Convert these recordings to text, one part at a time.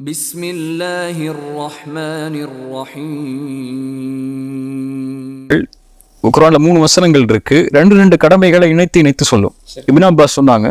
بسم الله الرحمن الرحيم குரான்ல மூணு வசனங்கள் இருக்கு ரெண்டு ரெண்டு கடமைகளை இணைத்து இணைத்து சொல்லும் இபின் அப்பாஸ் சொன்னாங்க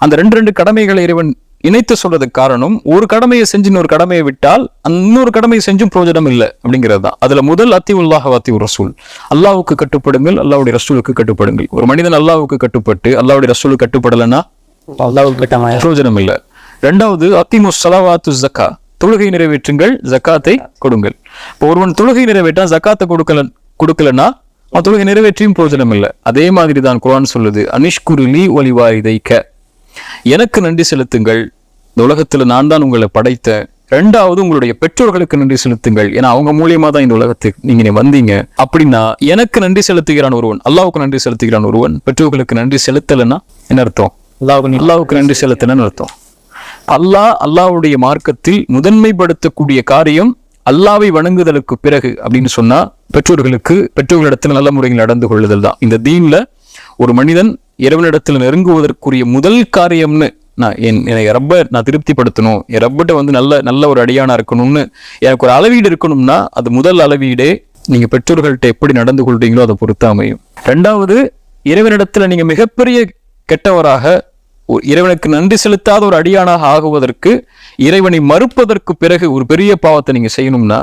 அந்த ரெண்டு ரெண்டு கடமைகளை இறைவன் இணைத்து சொல்றதுக்கு காரணம் ஒரு கடமையை செஞ்சு இன்னொரு கடமையை விட்டால் அந்த இன்னொரு கடமையை செஞ்சும் பிரயோஜனம் இல்லை அப்படிங்கிறது தான் அதுல முதல் அத்தி உல்லாஹ் அத்தி ரசூல் அல்லாவுக்கு கட்டுப்படுங்கள் அல்லாவுடைய ரசூலுக்கு கட்டுப்படுங்கள் ஒரு மனிதன் அல்லாவுக்கு கட்டுப்பட்டு அல்லாவுடைய ரசூலுக்கு கட்டுப்படலைன்னா அல்லாவுக்கு கட்டமாயா பிரயோஜனம் இல்லை ரெண்டாவது அத்திமு சலவாத்து ஜக்கா தொழுகை நிறைவேற்றுங்கள் ஜக்காத்தை கொடுங்கள். இப்போ ஒருவன் தொழுகை நிறைவேற்றா ஜக்காத்தை கொடுக்கல கொடுக்கலன்னா அவன் தொழுகை நிறைவேற்றியும் பிரயோஜனம் இல்லை அதே மாதிரி தான் குர்ஆன் சொல்லுது அனிஷ்குருலி ஒலிவாரிதைக்க எனக்கு நன்றி செலுத்துங்கள். இந்த உலகத்துல நான் தான் உங்களை படைத்தேன். ரெண்டாவது உங்களுடைய பெற்றோர்களுக்கு நன்றி செலுத்துங்கள். ஏன்னா அவங்க மூலியமா தான் இந்த உலகத்துக்கு நீங்க வந்தீங்க. அப்படின்னா எனக்கு நன்றி செலுத்துகிறான் ஒருவன் அல்லாவுக்கு நன்றி செலுத்துகிறான் ஒருவன் பெற்றோர்களுக்கு நன்றி செலுத்தலைன்னா என்ன அர்த்தம்? அல்லாவுக்கு நன்றி செலுத்தணும்னு அர்த்தம். அல்லாஹ் அல்லாஹ்வுடைய மார்க்கத்தில் முதன்மைப்படுத்தக்கூடிய காரியம் அல்லாவை வணங்குதலுக்கு பிறகு அப்படின்னு சொன்னா பெற்றோர்களுக்கு பெற்றோர்களிடத்தில் நல்ல முறையில் நடந்து கொள்ளுதல் தான். இந்த தீன்ல ஒரு மனிதன் இறைவனிடத்தில் நெருங்குவதற்குரிய முதல் காரியம்னு நான் என் என்னை ரொம்ப நான் திருப்திப்படுத்தணும் என் ரப்பிட்ட வந்து நல்ல நல்ல ஒரு அடியானா இருக்கணும்னு எனக்கு ஒரு அளவீடு இருக்கணும்னா அது முதல் அளவீடே நீங்க பெற்றோர்கள்ட்ட எப்படி நடந்து கொள்றீங்களோ அதை பொறுத்து அமையும். ரெண்டாவது இறைவனிடத்துல நீங்க மிகப்பெரிய கெட்டவராக இறைவனுக்கு நன்றி செலுத்தாத ஒரு அடியானாக ஆகுவதற்கு இறைவனை மறுப்பதற்கு பிறகு ஒரு பெரிய பாவத்தை நீங்கள் செய்யணும்னா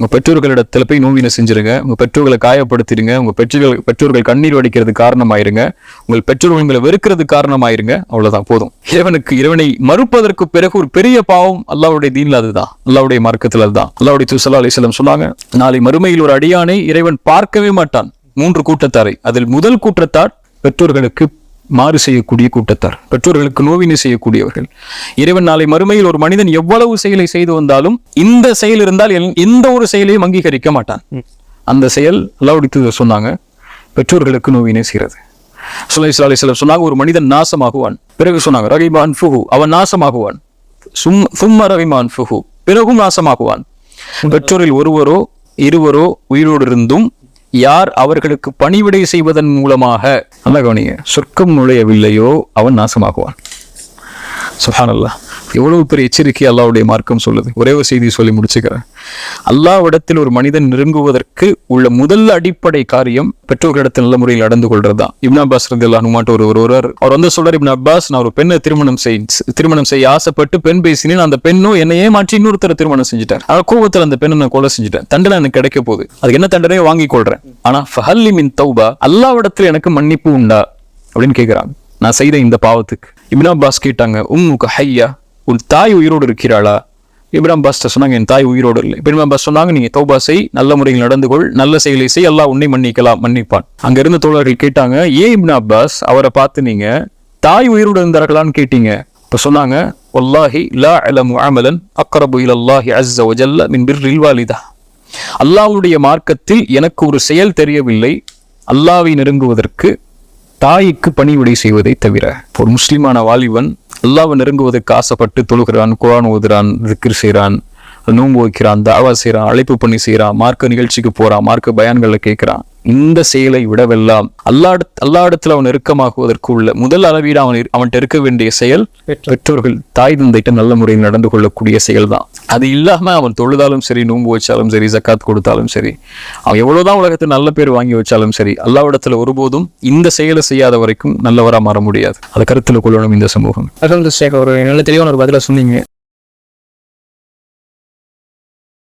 உங்கள் பெற்றோர்களிடத்தில் போய் நோவினை செஞ்சிருங்க உங்கள் பெற்றோர்களை காயப்படுத்திடுங்க உங்கள் பெற்றோர்கள் பெற்றோர்கள் கண்ணீர் வடிக்கிறது காரணமாயிருங்க உங்கள் பெற்றோர்கள் உங்களை வெறுக்கிறது காரணமாயிருங்க அவ்வளோதான் போதும். இறைவனுக்கு இறைவனை மறுப்பதற்கு பிறகு ஒரு பெரிய பாவம் அல்லாவுடைய தீன்ல அதுதான் அல்லாவுடைய மார்க்கத்தில் அதுதான். அல்லாவுடைய துசல்லா அலிஸ்லம் சொன்னாங்க நாளை மறுமையில் ஒரு அடியானை இறைவன் பார்க்கவே மாட்டான். மூன்று கூட்டத்தாரை அதில் முதல் கூட்டத்தார் பெற்றோர்களுக்கு மாறு செய்யக்கூடிய கூட்டத்தார். பெற்றோர்களுக்கு நோவினை செய்யக்கூடியவர்கள். இறைவன் நாளை மறுமையில் ஒரு மனிதன் எவ்வளவு செயலை செய்து வந்தாலும் இந்த செயல் இருந்தால் எந்த ஒரு செயலையும் அங்கீகரிக்க மாட்டான். அந்த செயல் அல்லாவுடைய சொன்னாங்க பெற்றோர்களுக்கு நோவினை செய்கிறது சுலை அலிஸ்லாம் சொன்னாங்க ஒரு மனிதன் நாசமாகுவான். பிறகு சொன்னாங்க ரகிமான் ஃபுஹு அவன் நாசமாகுவான். சும் சும்ம ரகிமான் ஃபுஹு பிறகும் நாசமாகுவான். பெற்றோரில் ஒருவரோ இருவரோ உயிரோடு இருந்தும் யார் அவர்களுக்கு பணிவிடை செய்வதன் மூலமாக? நல்ல கவனிங்க. சொர்க்கம் நுழையவில்லையோ அவன் நாசமாகுவான். சுஹானல்லா எவ்வளவு பெரிய எச்சரிக்கை அல்லாவுடைய மார்க்கம் சொல்லுது? ஒரே ஒரு செய்தி சொல்லி முடிச்சுக்கிறேன். அல்லாவிடத்தில் ஒரு மனிதன் நெருங்குவதற்கு உள்ள முதல் அடிப்படை காரியம் பெற்றோர்களிடத்தில் நல்ல முறையில் நடந்து கொள்றதுதான். இப்னா அப்பாஸ் ரதி அனுமாட்ட ஒரு ஒருவர் அவர் வந்து சொல்றார் இப்னா அப்பாஸ் நான் ஒரு பெண்ணை திருமணம் செய் திருமணம் செய்ய ஆசைப்பட்டு பெண் பேசினேன். அந்த பெண்ணும் என்னையே மாற்றி இன்னொருத்தர திருமணம் செஞ்சுட்டார். ஆனால் கோபத்தில் அந்த பெண்ணை நான் கொலை செஞ்சுட்டேன். தண்டனை எனக்கு கிடைக்க போகுது. அதுக்கு என்ன தண்டனையோ வாங்கி கொள்றேன். ஆனா ஃபஹல்லி மின் தௌபா அல்லாவிடத்தில் எனக்கு மன்னிப்பு உண்டா? அப்படின்னு கேட்கிறாங்க நான் செய்த இந்த பாவத்துக்கு. இப்னா அப்பாஸ் கேட்டாங்க உம்முக்கு ஹையா உன் தாய் உயிரோடு இருக்கிறாளா? இப்ராம் பாஸ்டர் சொன்னாங்க என் தாய் உயிரோடு இல்லை. இப்ராம் பாஸ் சொன்னாங்க நீங்கள் தௌபா செய் நல்ல முறையில் நடந்து கொள் நல்ல செயலை செய் எல்லாம் உன்னை மன்னிக்கலாம் மன்னிப்பான். அங்கே இருந்த தோழர்கள் கேட்டாங்க ஏன் இப்னா அப்பாஸ் அவரை பார்த்து நீங்கள் தாய் உயிரோடு இருந்தார்களான்னு கேட்டீங்க? இப்போ சொன்னாங்க வல்லாஹி லா அலமு அமலன் அக்கரபு இலல்லாஹி அஸ்ஸ ஒஜல்ல மின் பிர்ரில் வாலிதா. அல்லாஹ்வுடைய மார்க்கத்தில் எனக்கு ஒரு செயல் தெரியவில்லை. அல்லாவை நெருங்குவதற்கு தாய்க்கு பணிவிடை செய்வதை தவிர ஒரு முஸ்லிமான வாலிபன் அல்லாவை நெருங்குவதற்கு ஆசைப்பட்டு தொழுகிறான் குரான் ஓதுறான் திக்ர் செய்கிறான் நோன்பு வைக்கிறான் தாவா செய்கிறான் அழைப்பு பண்ணி செய்கிறான் மார்க்க நிகழ்ச்சிக்கு போகிறான் மார்க்க பயான்களை கேட்குறான். இந்த செயலை விடவெல்லாம் அல்லா அல்லா இடத்துல அவன் நெருக்கமாகுவதற்கு உள்ள முதல் அளவீடு அவன் அவன்கிட்ட இருக்க வேண்டிய செயல் பெற்றோர்கள் தாய் தந்தைட்ட நல்ல முறையில் நடந்து கொள்ளக்கூடிய செயல் தான் அது இல்லாம அவன் தொழுதாலும் சரி நோன்பு வச்சாலும் சரி ஜக்காத் கொடுத்தாலும் சரி அவன் எவ்வளவுதான் உலகத்தில் நல்ல பேர் வாங்கி வச்சாலும் சரி அல்லாவிடத்துல ஒருபோதும் இந்த செயலை செய்யாத வரைக்கும் நல்லவரா மாற முடியாது. அதை கருத்துல கொள்ளணும் இந்த சமூகம். ஒரு நல்ல தெளிவான ஒரு பதில சொன்னீங்க.